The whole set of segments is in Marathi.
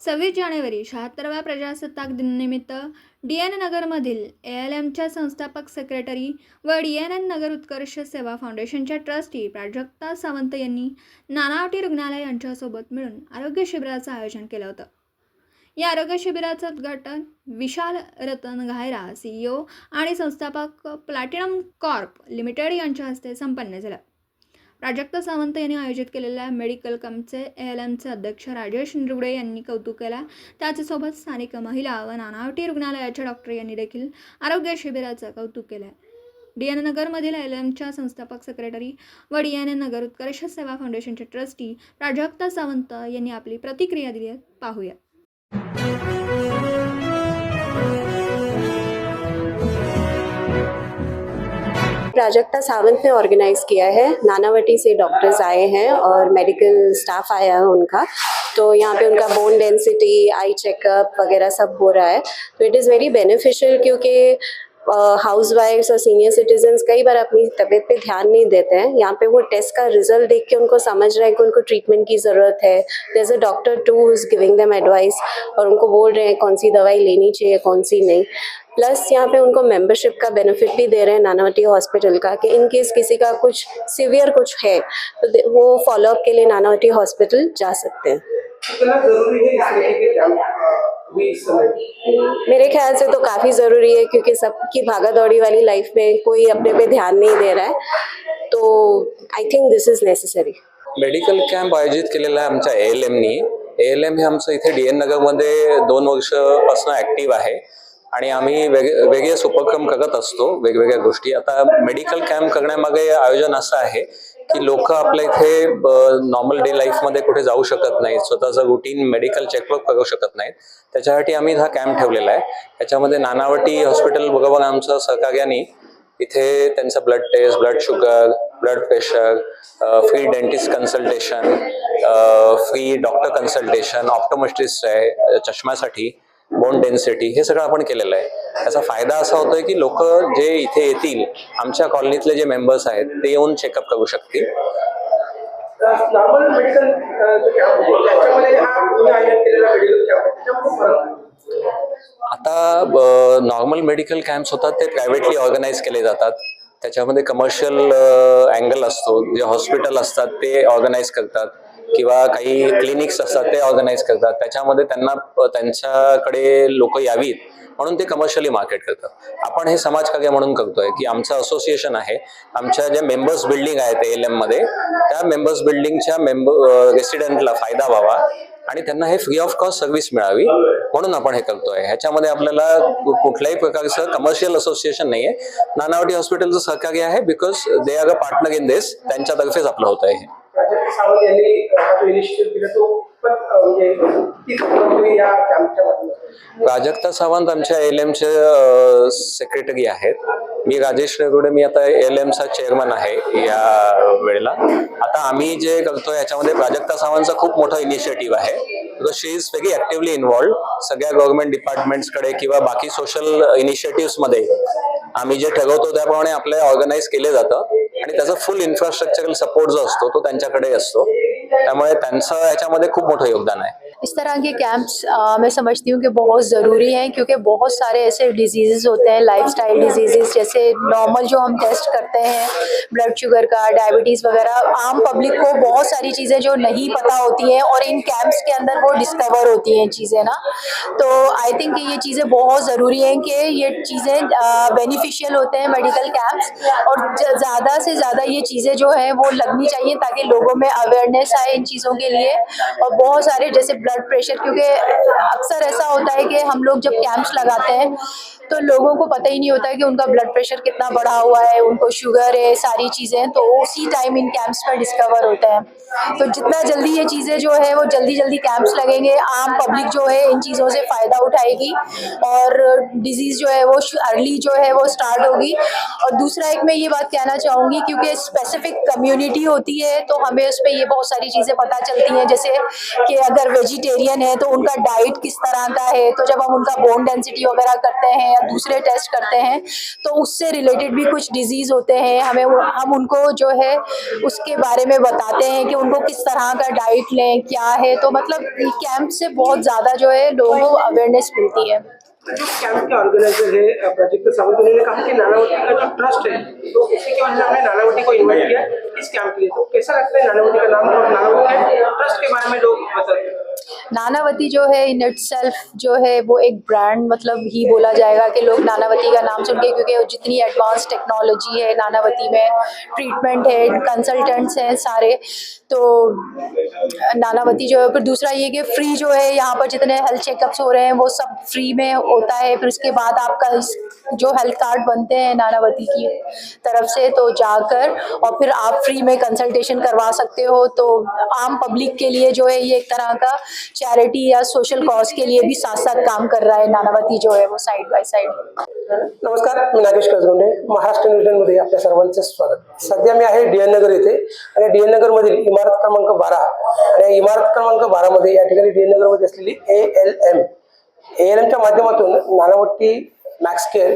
सव्वीस जानेवारी शहात्तरव्या प्रजासत्ताक दिनानिमित्त डी एन नगरमधील ए एल एमच्या संस्थापक सेक्रेटरी व D N N Nagar Utkarsh Seva फाउंडेशनच्या ट्रस्टी प्राजक्ता सावंत यांनी नानावटी रुग्णालय यांच्यासोबत मिळून आरोग्य शिबिराचं आयोजन केलं होतं. या आरोग्य शिबिराचं उद्घाटन विशाल रतन घायरा सीईओ आणि संस्थापक प्लॅटिनम कॉर्प लिमिटेड यांच्या हस्ते संपन्न झालं. प्राजक्त सावंत यांनी आयोजित केलेल्या मेडिकल कमचे ए एल एमचे अध्यक्ष राजेश निरुडे यांनी कौतुक केलं. त्याचसोबत स्थानिक महिला व नानावटी रुग्णालयाच्या डॉक्टर यांनी देखील आरोग्य शिबिराचं कौतुक केलं. डी एन नगरमधील एल एमच्या संस्थापक सेक्रेटरी व D N N Nagar Utkarsh Seva फाउंडेशनचे ट्रस्टी प्राजक्ता सावंत यांनी आपली प्रतिक्रिया दिली पाहूया. प्राजक्ता सावंत ने ऑर्गेनाइज किया है। नानावटी से डॉक्टर्स आए हैं और मेडिकल स्टाफ आया है उनका। तो यहाँ पे उनका बोन डेंसिटी आई चेकअप वगैरह सब हो रहा है। तो इट इज़ वेरी बेनिफिशियल क्योंकि हाउस वाइफ्स और सीनियर सिटीजन्स कई बार अपनी तबीयत पे ध्यान नहीं देते हैं। यहाँ पे वो टेस्ट का रिज़ल्ट देख के उनको समझ रहे हैं कि उनको ट्रीटमेंट की ज़रूरत है। A doctor too is giving them advice और उनको बोल रहे हैं कौन सी दवाई लेनी चाहिए, कौन सी नहीं। प्लस यहाँ पे उनको मेंबरशिप का बेनिफिट भी दे रहे हैं नानावटी हॉस्पिटल का कि इन केस किसी का कुछ सीवियर कुछ है तो वो फॉलोअप के लिए नानावटी हॉस्पिटल जा सकते हैं। मेरे ख्याल से तो काफ़ी ज़रूरी है क्योंकि सबकी भागा दौड़ी वाली लाइफ में कोई अपने पे ध्यान नहीं दे रहा है। तो I think this is necessary medical camp आयोजित केलेला आहे आमच्या ए एल एमनी ए एल एम हे आमचं इथे डी एन नगरमध्ये दोन वर्षापासून ॲक्टिव्ह आहे. आणि आम्ही वेग वेगळेच उपक्रम करत असतो वेगवेगळ्या गोष्टी. आता मेडिकल कॅम्प करण्यामागे आयोजन असं आहे की लोक आपल्या इथे नॉर्मल डे लाईफमध्ये कुठे जाऊ शकत नाहीत. स्वतःचं रुटीन मेडिकल चेकअप करू शकत नाहीत. त्याच्यासाठी आम्ही हा कॅम्प ठेवलेला आहे. त्याच्यामध्ये नानावटी हॉस्पिटल बरोबर आमचं सहकार्याने इथे त्यांचं blood test blood sugar blood pressure free dentist consultation free doctor consultation optometrist आहे चष्म्यासाठी बोन डेन्सिटी हे सगळं आपण केलेलं आहे. त्याचा फायदा असा होतोय की लोक जे इथे येतील आमच्या कॉलनीतले जे मेंबर्स आहेत ते येऊन चेकअप करू शकतील. आता नॉर्मल मेडिकल कॅम्प्स होतात ते प्रायव्हेटली ऑर्गनाईज केले जातात. त्याच्यामध्ये कमर्शियल अँगल असतो जे हॉस्पिटल असतात ते ऑर्गनाईज करतात. किंवा काही क्लिनिक्स असतात ते ऑर्गनाईज करतात. त्याच्यामध्ये त्यांना त्यांच्याकडे लोक यावीत म्हणून ते कमर्शियली मार्केट करतात. आपण हे समाजकार्य म्हणून करतोय की आमचं असोसिएशन आहे. आमच्या ज्या मेंबर्स बिल्डिंग आहेत एल एममध्ये त्या मेंबर्स बिल्डिंगच्या मेंबर रेसिडेंटला फायदा व्हावा आणि त्यांना हे फ्री ऑफ कॉस्ट सर्व्हिस मिळावी म्हणून आपण हे करतोय. ह्याच्यामध्ये आपल्याला कुठल्याही प्रकारचं कमर्शियल असोसिएशन नाहीये. नानावटी हॉस्पिटलचं सहकार्य आहे because they are a partner in this त्यांच्यातर्फेच आपलं होत आहे हे. प्राजक्त सावंत यांनी हा जो इनिशिएटिव्ह केला तो पण म्हणजे किती या कॅम्पच्या माध्यमातून. प्राजक्ता सावंत आमच्या एल एमचे सेक्रेटरी आहेत. मी राजेश रेगुडे मी आता एल एमचा चेअरमन आहे या वेळेला. आता आम्ही जे करतो याच्यामध्ये प्राजक्ता सावंतचा खूप मोठा इनिशिएटिव्ह आहे. Because she is very actively involved सगळ्या गव्हर्नमेंट डिपार्टमेंट्सकडे किंवा बाकी सोशल इनिशिएटिव्हमध्ये आम्ही जे ठरवतो त्याप्रमाणे आपल्या ऑर्गनाईज केले जातं. आणि त्याचा फुल इन्फ्रास्ट्रक्चरल सपोर्ट जो असतो तो त्यांच्याकडे असतो. त्यामुळे त्यांचं याच्यामध्ये खूप मोठं योगदान आहे. इस तरह के कैंप्स मैं समझती हूँ कि बहुत ज़रूरी हैं क्योंकि बहुत सारे ऐसे डिज़ीज़ होते हैं लाइफस्टाइल डिज़ीज़ जैसे नॉर्मल जो हम टेस्ट करते हैं ब्लड शुगर का डायबिटीज़ वगैरह, आम पब्लिक को बहुत सारी चीज़ें जो नहीं पता होती हैं और इन कैंप्स के अंदर वो डिस्कवर होती हैं चीज़ें ना। तो आई थिंक ये चीज़ें बहुत ज़रूरी हैं कि ये चीज़ें बेनिफिशियल होते हैं मेडिकल कैंप्स और ज़्यादा से ज़्यादा ये चीज़ें जो हैं वो लगनी चाहिए ताकि लोगों में अवेयरनेस आए इन चीज़ों के लिए और बहुत सारे जैसे ब्लड प्रेशर क्योंकि अक्सर ऐसा होता है कि हम लोग जब कैंप्स लगाते हैं तो लोगों को पता ही नहीं होता है कि उनका ब्लड प्रेशर कितना बढ़ा हुआ है, उनको शुगर है, सारी चीज़ें तो उसी टाइम इन कैंप्स पर डिस्कवर होते हैं। तो जितना जल्दी ये चीज़ें जो है, वो जल्दी जल्दी कैंप्स लगेंगे, आम पब्लिक जो है, इन चीज़ों से फ़ायदा उठाएगी और डिज़ीज़ जो है, वो अर्ली जो है, वो स्टार्ट होगी। और दूसरा एक मैं ये बात कहना चाहूँगी, क्योंकि स्पेसिफिक कम्युनिटी होती है तो हमें उस पर ये बहुत सारी चीज़ें पता चलती हैं, जैसे कि अगर वेजिटेरियन वेजिटेरियन है तो उनका डाइट किस तरह का है? तो जब हम उनका बोन डेंसिटी वगैरह करते हैं या दूसरे टेस्ट करते हैं तो उससे रिलेटेड भी कुछ डिज़ीज़ होते हैं। हमें हम उनको जो है, उसके बारे में बताते हैं कि उनको किस तरह का डाइट लें, क्या है। तो मतलब कैंप से बहुत ज़्यादा जो है लोगों अवेयरनेस मिलती है। कैंप के ऑर्गेनाइजर है प्रोजेक्ट सावंत, उन्होंने कहा कि नानावटी का जो ट्रस्ट है तो इसी की वजह हमने नानावटी को इन्वाइट किया इस कैंप के लिए। तो कैसा लगता है नानावटी का नाम और नानावटी के ट्रस्ट के बारे में लोग बताते हैं? नानावती जो है इन इट जो है वो एक ब्रांड मतलब ही बोला जाएगा कि लोग नानावती का नाम सुन के, क्योंकि जितनी एडवांस टेक्नोलॉजी है नानावती में ट्रीटमेंट है कंसल्टेंट्स हैं सारे तो नानावती जो है, फिर दूसरा ये कि फ्री जो है यहाँ पर जितने हेल्थ चेकअप्स हो रहे हैं, वो सब फ्री में होता है, फिर उसके बाद आपका जो हेल्थ कार्ड बनते हैं नानावती की तरफ़ से तो जाकर और फिर आप फ्री में कंसल्टेशन करवा सकते हो तो आम पब्लिक के लिए जो है ये एक तरह का चैरिटी या सोशल कॉज के लिए भी साथ साथ काम कर रहा है नानावती जो है वो साइड बाय साइड नमस्कार मी नागेश कसगुंडे महाराष्ट्र न्यूजमध्ये आपल्या सर्वांचं स्वागत. सध्या मी आहे डी एन नगर येथे. आणि डी एन नगर मधील इमारत क्रमांक बारा आणि इमारत क्रमांक बारा मध्ये या ठिकाणी डी एन नगरमध्ये असलेली A L M A L एमच्या माध्यमातून नानावटी मॅक्स केअर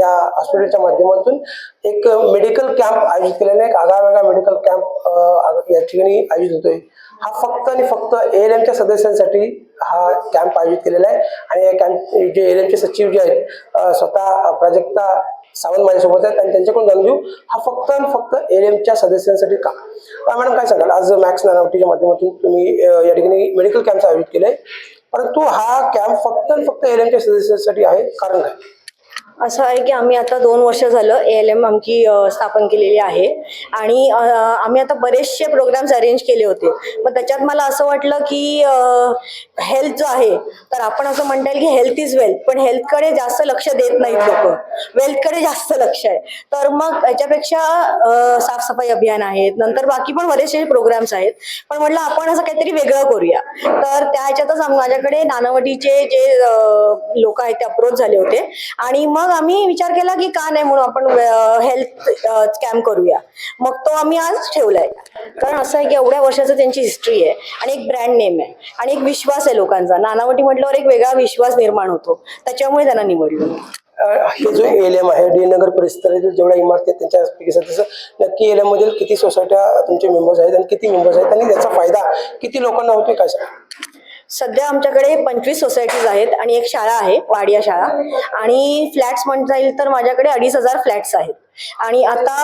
या हॉस्पिटलच्या माध्यमातून एक मेडिकल कॅम्प आयोजित केलेला आहे. एक आगळा वेगळा मेडिकल कॅम्प या ठिकाणी आयोजित होतोय. हा फक्त आणि फक्त ए एल एमच्या सदस्यांसाठी हा कॅम्प आयोजित केलेला आहे. आणि या कॅम्प जे एल एमचे सचिव जे आहेत स्वतः प्राजक्ता सावंत माझ्यासोबत आहेत. आणि त्यांच्याकडून जाणून घेऊ हा फक्त आणि फक्त एल एमच्या सदस्यांसाठी का? मॅडम काय सांगाल? आज मॅक्स नानावटीच्या माध्यमातून तुम्ही या ठिकाणी मेडिकल कॅम्पचं आयोजित केलं. आहे परंतु हा कॅम्प फक्त फक्त एल एमच्या सदस्यांसाठी आहे कारण काय? असं आहे की आम्ही आता दोन वर्ष झालं ए एल एम आमची स्थापन केलेली आहे. आणि आम्ही आता बरेचसे प्रोग्राम्स अरेंज केले होते. मग त्याच्यात मला असं वाटलं की हेल्थ जो आहे तर आपण असं म्हणता येईल की हेल्थ इज वेल्थ पण हेल्थकडे जास्त लक्ष देत नाहीत लोक. वेल्थकडे जास्त लक्ष आहे. तर मग याच्यापेक्षा साफसफाई अभियान आहेत. नंतर बाकी पण बरेचसे प्रोग्राम्स आहेत. पण म्हटलं आपण असं काहीतरी वेगळं करूया. तर त्या ह्याच्यातच माझ्याकडे नानावटीचे जे लोक आहेत ते अप्रोच झाले होते. आणि मग आम्ही विचार केला की का नाही म्हणून आपण हेल्थ कॅम्प करूया. मग तो आम्ही आज ठेवलाय. कारण असं आहे की एवढ्या वर्षाचं त्यांची हिस्ट्री आहे आणि एक ब्रँड नेम आहे आणि एक विश्वास आहे लोकांचा. नानावटी म्हटल्यावर एक वेगळा विश्वास निर्माण होतो. त्याच्यामुळे त्यांना निवडलं. हे जो एल एम आहे डी नगर परिसरातील जेवढ्या इमारती आहेत त्यांच्यापैकी सदस्य नक्की एल एम मधील किती सोसायट्या तुमचे मेंबर्स आहेत आणि किती मेंबर्स आहेत आणि त्याचा फायदा किती लोकांना होतोय काय सांगा? सध्या आमच्याकडे पंचवीस सोसायटीज आहेत आणि एक शाळा आहे वाडिया शाळा. आणि फ्लॅट्स म्हणता येईल तर माझ्याकडे अडीच हजार फ्लॅट्स आहेत. आणि आता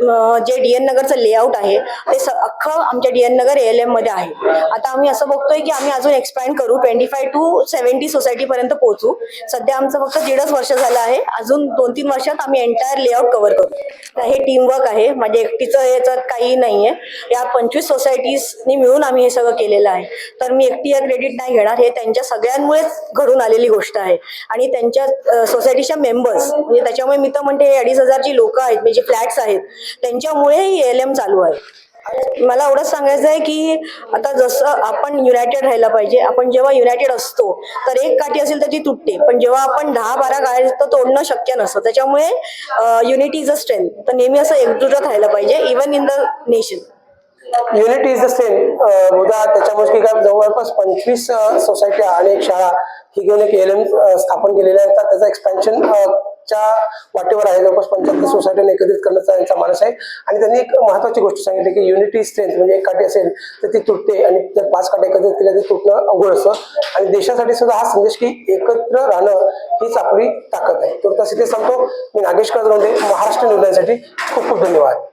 जे डी एन नगरचं लेआउट आहे ते अख्खं आमच्या डी एन नगर ए मध्ये आहे. आता आम्ही असं बघतोय की आम्ही अजून एक्सपॅन्ड करू ट्वेंटी फाय टू सेव्हन्टी सोसायटीपर्यंत पोहोचू. सध्या आमचं फक्त दीडच वर्ष झालं आहे. अजून दोन तीन वर्षात आम्ही एंटायर लेआउट कव्हर करू. तर हे टीमवर्क आहे. म्हणजे एकटीचं याच्यात काही नाहीये. या पंचवीस सोसायटीजनी मिळून आम्ही हे सगळं केलेलं आहे. तर मी एकटी हे क्रेडिट नाही घेणार. हे त्यांच्या सगळ्यांमुळेच घडून आलेली गोष्ट आहे. आणि त्यांच्या सोसायटीच्या मेंबर्स म्हणजे त्याच्यामुळे मी तर म्हणते हे अडीच हजारची लोक आहेत. म्हणजे फ्लॅट्स आहेत त्यांच्यामुळे ही एल एम चालू आहे. मला एवढंच सांगायचं आहे की आता जसं आपण युनायटेड राहायला पाहिजे आपण जेव्हा युनायटेड असतो तर एक काठी असेल तर ती तुटते. पण जेव्हा आपण दहा बारा गाड्या तर तोडणं शक्य नसतं. त्याच्यामुळे युनिटी इज अ स्ट्रेंथ तर नेहमी असं एकजुटत राहायला पाहिजे even in the nation unity is the strength मुदा त्याच्यामुळे काय जवळपास पंचवीस सोसायट्या आणि एक शाळा ही घेऊन एक एल एम स्थापन केलेल्या आहेत. त्याचं एक्सपॅन्शन च्या वाटेवर आहे. जवळपास पंच्याहत्तर सोसायटीने एकत्रित करण्याचा त्यांचा मानस आहे. आणि त्यांनी एक महत्वाची गोष्ट सांगितली की युनिटी स्ट्रेंथ म्हणजे एक काठी असेल तर ती तुटते आणि जर पाच काठी एकत्रित केल्या तर तुटणं अवघड असतं. आणि देशासाठी सुद्धा हा संदेश की एकत्र राहणं हीच आपली ताकद आहे. तर तसे ते सांगतो. मी नागेश कळगोंडे महाराष्ट्र न्यूजसाठी खूप खूप धन्यवाद.